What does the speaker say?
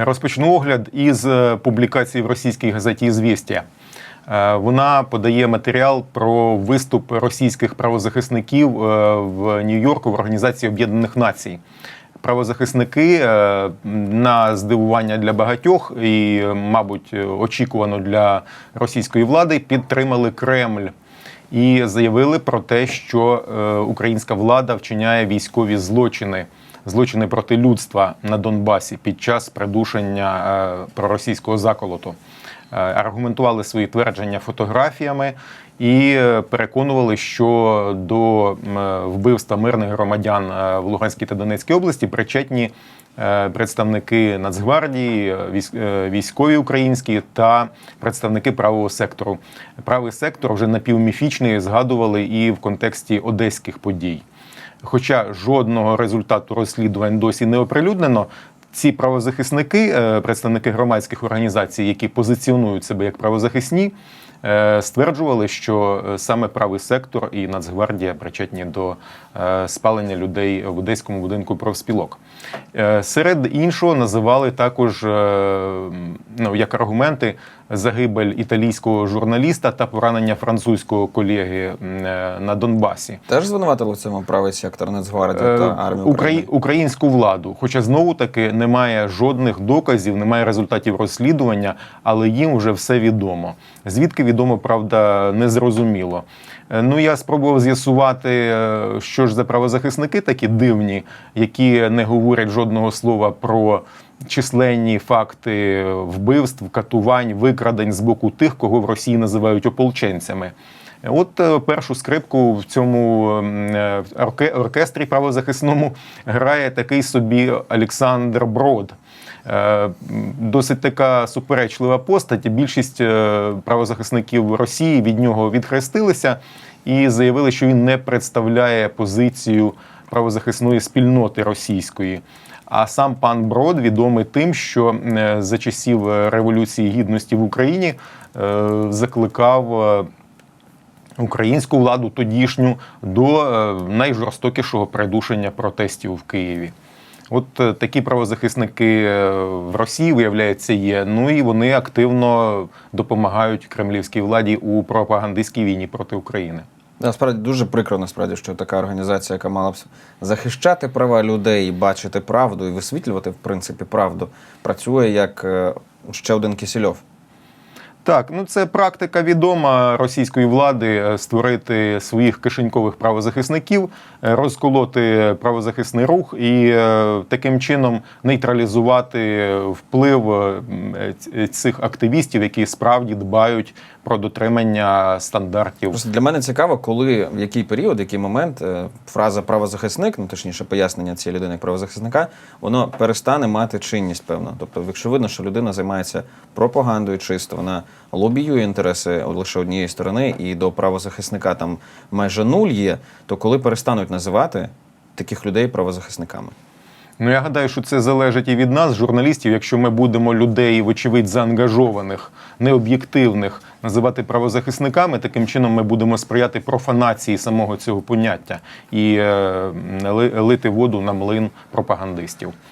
Розпочну огляд із е, публікації в російській газеті «Ізвєстія». Е, Вона подає матеріал про виступ російських правозахисників е, в Нью-Йорку в Організації Об'єднаних Націй. Правозахисники на здивування для багатьох і, мабуть, очікувано для російської влади підтримали Кремль і заявили про те, що українська влада вчиняє військові злочини, злочини проти людства на Донбасі під час придушення е, проросійського заколоту. Е, Аргументували свої твердження фотографіями і е, переконували, що до вбивства мирних громадян в Луганській та Донецькій області причетні представники Нацгвардії, військ- військові українські та представники правого сектору. Правий сектор вже напівміфічний згадували і в контексті одеських подій. Хоча жодного результату розслідувань досі не оприлюднено. Ці правозахисники, е, представники громадських організацій, які позиціонують себе як правозахисні, стверджували, що е, саме правий сектор і Нацгвардія причетні до е, спалення людей в одеському будинку профспілок. Е, Серед іншого називали також е, ну, як аргументи загибель італійського журналіста та поранення французького колеги е, на Донбасі. Теж звинуватили в цьому правий сектор Нацгвардії Е, та армію Украї... України? українську владу. Хоча знову таки немає жодних доказів, немає результатів розслідування, але їм вже все відомо. Звідки відомо, правда, незрозуміло. Е, Ну, я спробував з'ясувати, е, що ж за правозахисники такі дивні, які не говорять жодного слова про численні факти вбивств, катувань, викрадень з боку тих, кого в Росії називають ополченцями. От е, першу скрипку в цьому м, е, орке- оркестрі правозахисному грає такий собі Олександр Брод. Е, Досить така суперечлива постать. Більшість правозахисників Росії від нього відхрестилися і заявили, що він не представляє позицію правозахисної спільноти російської. А сам пан Брод відомий тим, що за часів Революції Гідності в Україні закликав українську владу тодішню до е, найжорстокішого придушення протестів в Києві. От е, такі правозахисники е, в Росії, виявляється, є. Ну і вони активно допомагають кремлівській владі у пропагандистській війні проти України. Насправді дуже прикро, насправді, що така організація, яка мала б захищати права людей, бачити правду і висвітлювати, в принципі, правду, працює як ще один Кісельов. Так, ну це практика відома російської влади е, створити своїх кишенькових правозахисників, е, розколоти правозахисний рух і е, таким чином нейтралізувати вплив цих активістів, які справді дбають про дотримання стандартів. Просто для мене цікаво, коли в який період, який момент фраза правозахисник, ну точніше пояснення цієї людини як правозахисника, воно перестане мати чинність, певно. Тобто, якщо видно, що людина займається пропагандою чисто, вона лобіює інтереси лише однієї сторони, і до правозахисника там майже нуль є, то коли перестануть називати таких людей правозахисниками? Ну я гадаю, що це залежить і від нас, журналістів. Якщо ми будемо людей, вочевидь, заангажованих, необ'єктивних, називати правозахисниками, таким чином ми будемо сприяти профанації самого цього поняття і е, ли- лити воду на млин пропагандистів.